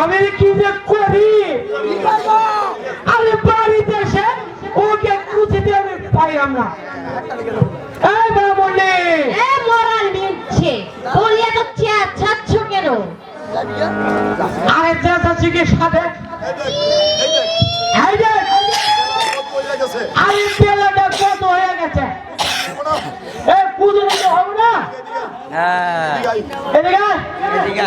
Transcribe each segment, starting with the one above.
আমি কি যে করি? আরে বাড়িতে এসে ওকে কুচিতে আমি পাইলাম না। এই বাবুলি এ মরাল মিলছে বলিয়া তো ছাড়ছ কেন? আরে চাচা কি সাথে এই যে আরে বেলাটা কত হয়ে গেছে? এ পুজো হবে না। হ্যাঁ। এদিকে।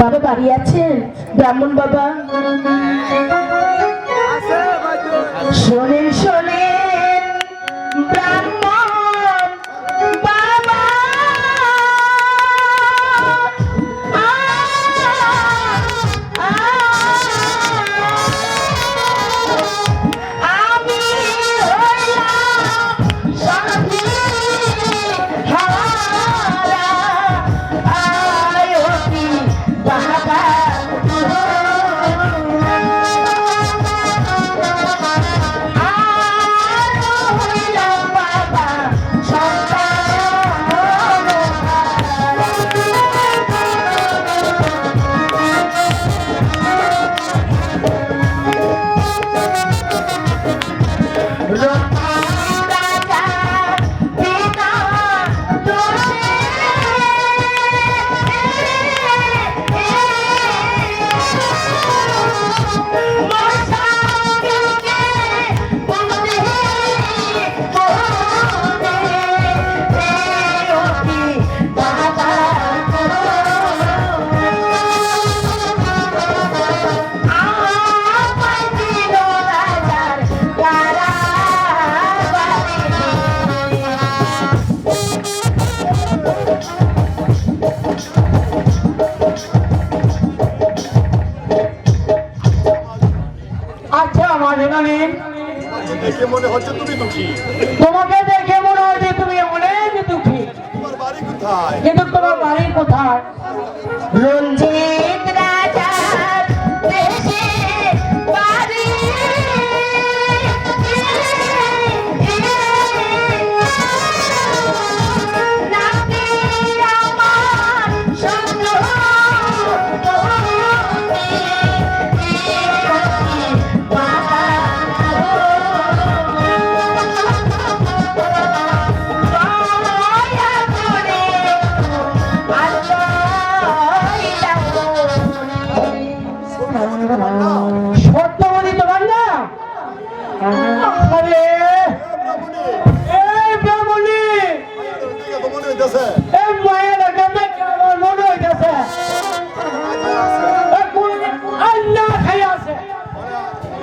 বাবা বাড়ি আছেন? ব্রাহ্মণ বাবা? শোনেন শোনেন ব্রাহ্মণ দেখে মনে হচ্ছে তুমি দুঃখী। তোমাকে দেখে মনে হয় যে তুমি অনেক দুঃখী। তোমার বাড়ি কোথায়? কিন্তু তোমার বাড়ি কোথায়?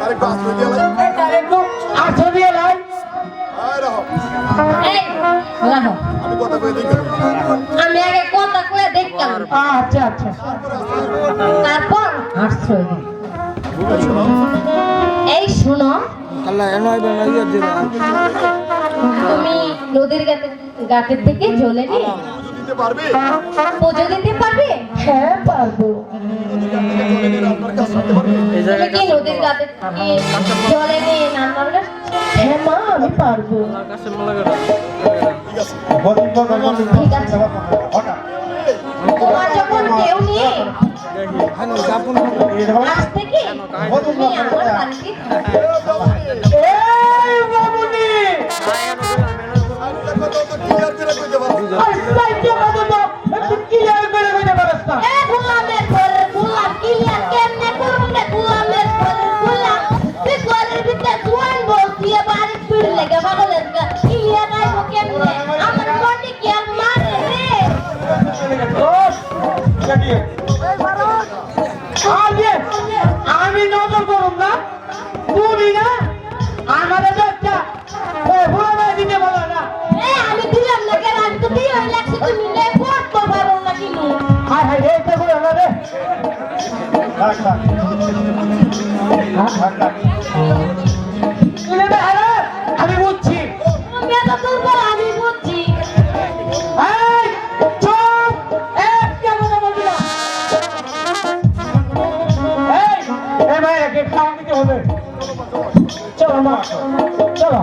আরেকটু আশ্রয় দিয়ে লাই একটু আছো দিয়ে লাই আমি কথা কয়ে দেখে। আমি আগে কথা কয়ে দেখতাম। আচ্ছা আচ্ছা। তারপর? আশ্রয়। এই শুনো। আল্লাহ এনয় দিয়ে দিবা। তুমি নদীর ঘাটে ঘাটের থেকে দিতে পারবে? পুজো দিতে পারবে? হ্যাঁ পারব। আমার বাড়িতে আমি নজর করুন না তুমি না আমার একটা দিতে বলো না। আমি দিলাম না কেন? আমি তো দিয়ে লাগছে হ্যাঁ হ্যাঁ না রে। হবে। চলো মা চলো।